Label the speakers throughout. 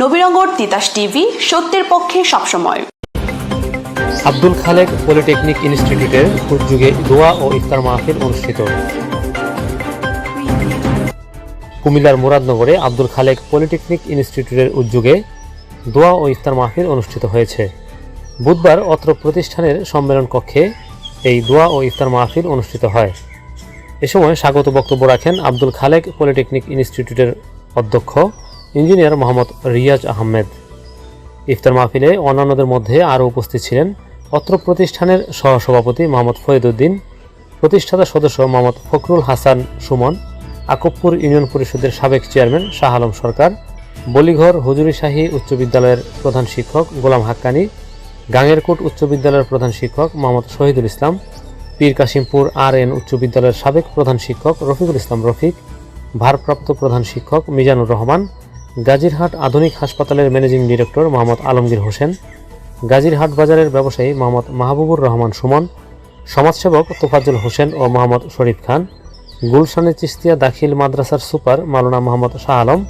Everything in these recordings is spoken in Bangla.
Speaker 1: নবীনগর তিতাস টিভি, সত্যের পক্ষে সবসময়।
Speaker 2: আব্দুল খালেক পলিটেকনিক ইনস্টিটিউটের উদ্যোগে দোয়া ও ইফতার মাহফিল অনুষ্ঠিত। কুমিল্লার মুরাদনগরে আব্দুল খালেক পলিটেকনিক ইনস্টিটিউটের উদ্যোগে দোয়া ও ইফতার মাহফিল অনুষ্ঠিত হয়েছে। বুধবার অত্র প্রতিষ্ঠানের সম্মেলন কক্ষে এই দোয়া ও ইফতার মাহফিল অনুষ্ঠিত হয়। এ সময় স্বাগত বক্তব্য রাখেন আব্দুল খালেক পলিটেকনিক ইনস্টিটিউটের অধ্যক্ষ ইঞ্জিনিয়ার মোহাম্মদ রিয়াজ আহমেদ। ইফতার মাহফিলে অন্যান্যদের মধ্যে আরও উপস্থিত ছিলেন অত্র প্রতিষ্ঠানের সহসভাপতি মোহাম্মদ ফরিদুদ্দিন প্রতিষ্ঠাতা সদস্য মোহাম্মদ ফখরুল হাসান সুমন, আকবপুর ইউনিয়ন পরিষদের সাবেক চেয়ারম্যান শাহ আলম সরকার, বলিঘর হুজুরি শাহী উচ্চ বিদ্যালয়ের প্রধান শিক্ষক গোলাম হাক্কানি, গাঙ্গেরকোট উচ্চ বিদ্যালয়ের প্রধান শিক্ষক মোহাম্মদ শহীদুল ইসলাম, পীর কাশিমপুর আর এন উচ্চ বিদ্যালয়ের সাবেক প্রধান শিক্ষক রফিকুল ইসলাম রফিক, ভারপ্রাপ্ত প্রধান শিক্ষক মিজানুর রহমান গাজীরহাট আধুনিক হাসপাতালের ম্যানেজিং ডিরেক্টর মোহাম্মদ আলমগীর হোসেন, গাজীরহাট বাজারের ব্যবসায়ী মোহাম্মদ মাহবুবুর রহমান সুমন, সমাজসেবক তোফাজ্জল হোসেন ও মোহাম্মদ শরীফ খান, গুলশানে চিস্তিয়া দাখিল মাদ্রাসার সুপার মাওলানা মোহাম্মদ শাহ আলম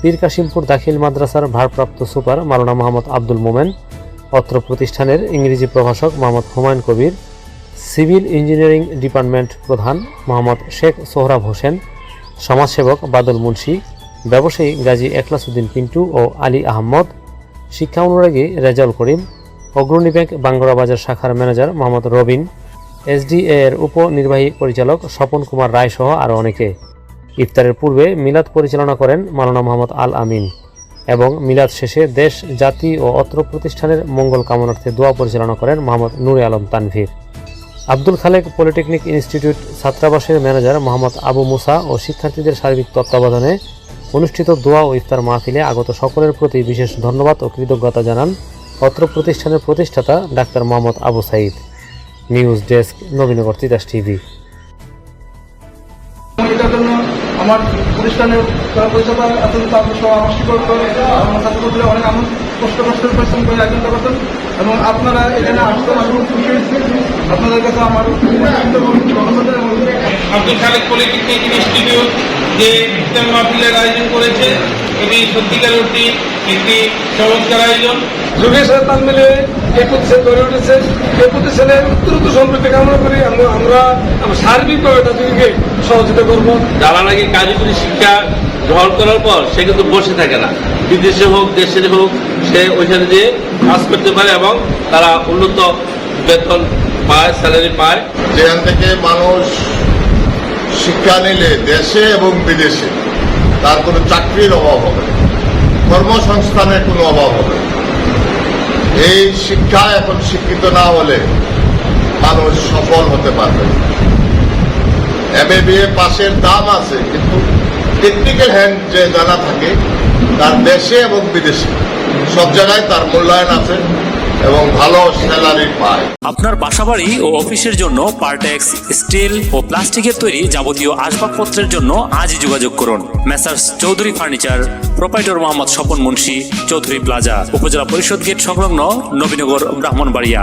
Speaker 2: পীর কাশিমপুর দাখিল মাদ্রাসার ভারপ্রাপ্ত সুপার মাওলানা মোহাম্মদ আব্দুল মোমেন, অত্র প্রতিষ্ঠানের ইংরেজি প্রভাষক Mohammad Humayun Kabir, civil engineering department প্রধান মোহাম্মদ শেখ সোহরাব হোসেন, সমাজসেবক বাদল মুন্সি ব্যবসায়ী গাজী একলাসউদ্দিন পিন্টু ও আলী আহমদ, শিক্ষা অনুরাগী রেজাউল করিম, অগ্রণী ব্যাংক বাঙ্গরা বাজার শাখার ম্যানেজার মোহাম্মদ রবিন, এসডিএ এর উপনির্বাহী পরিচালক স্বপন কুমার রায় সহ আরও অনেকে। ইফতারের পূর্বে মিলাদ পরিচালনা করেন মাওলানা মোহাম্মদ আল আমিন এবং মিলাদ শেষে দেশ, জাতি ও অত্র প্রতিষ্ঠানের মঙ্গল কামনার্থে দোয়া পরিচালনা করেন মোহাম্মদ নুরে আলম তানভীর। আব্দুল খালেক পলিটেকনিক ইনস্টিটিউট ছাত্রাবাসের ম্যানেজার মোহাম্মদ আবু মুসা ও শিক্ষার্থীদের সার্বিক তত্ত্বাবধানে অনুষ্ঠিত দোয়া ও ইফতার মাহফিলে আগত সকলের প্রতি বিশেষ ধন্যবাদ ও কৃতজ্ঞতা জানান অত্র প্রতিষ্ঠানের প্রতিষ্ঠাতা doctor Mohammad Abu Saeed. News desk, Nabinagar Titas TV.
Speaker 3: আমার প্রতিষ্ঠানের যারা পরিষেবা আছেন তাদের সব আমার শিক্ষক আমার ছাত্রছাত্রীরা অনেক আমার কষ্ট কষ্টের পরিশ্রম করে আয়োজন করছেন এবং আপনারা এখানে আসতে আমি খুশি হয়েছি আপনাদের কাছে আমার
Speaker 4: আব্দুল খালেক পলিটেকনিক ইনস্টিটিউট যে ইফতার মাহফিলের আয়োজন করেছে এটি সত্যিকার অর্থে একটি চমৎকার আয়োজন।
Speaker 3: যুগের সাথে তাল মিলে এই প্রতিষ্ঠান গড়ে উঠেছে। এই প্রতিষ্ঠানের উত্তরোত্তর সমৃদ্ধি কামনা করি। আমরা আমরা সার্বিকভাবে তাদেরকে সহযোগিতা করব
Speaker 5: যারা নাকি কারিগরি শিক্ষা গ্রহণ করার পর সে কিন্তু বসে থাকে না বিদেশে হোক, দেশে হোক, সে ওইখানে যেয়ে কাজ করতে পারে এবং তারা উন্নত বেতন পায় স্যালারি পায়
Speaker 6: যেখান থেকে মানুষ শিক্ষা নিলে দেশে এবং বিদেশে তার কোনো চাকরির অভাব হবে। কর্মসংস্থানের কোনো অভাব হবে। এই শিক্ষা এখন শিক্ষিত না হলে মানুষ সফল হতে পারবে এম এ বিএ পাশের দাম আছে, কিন্তু টেকনিক্যাল হ্যান্ড যে জানা থাকে, তার দেশে এবং বিদেশে। সব জায়গায় তার মূল্যায়ন আছে এবং ভালো স্যালারি পায়।
Speaker 7: আপনার বাসাবাড়ি ও অফিসের জন্য পার্টেক্স স্টিল ও প্লাস্টিকের তৈরি যাবতীয় আসবাবপত্রের জন্য আজই যোগাযোগ করুন। Messrs Chowdhury furniture proprietor Mohammad Swapan Munshi, Chowdhury plaza উপজেলা পরিষদ গেট সংলগ্ন Nabinagar, Brahmanbaria.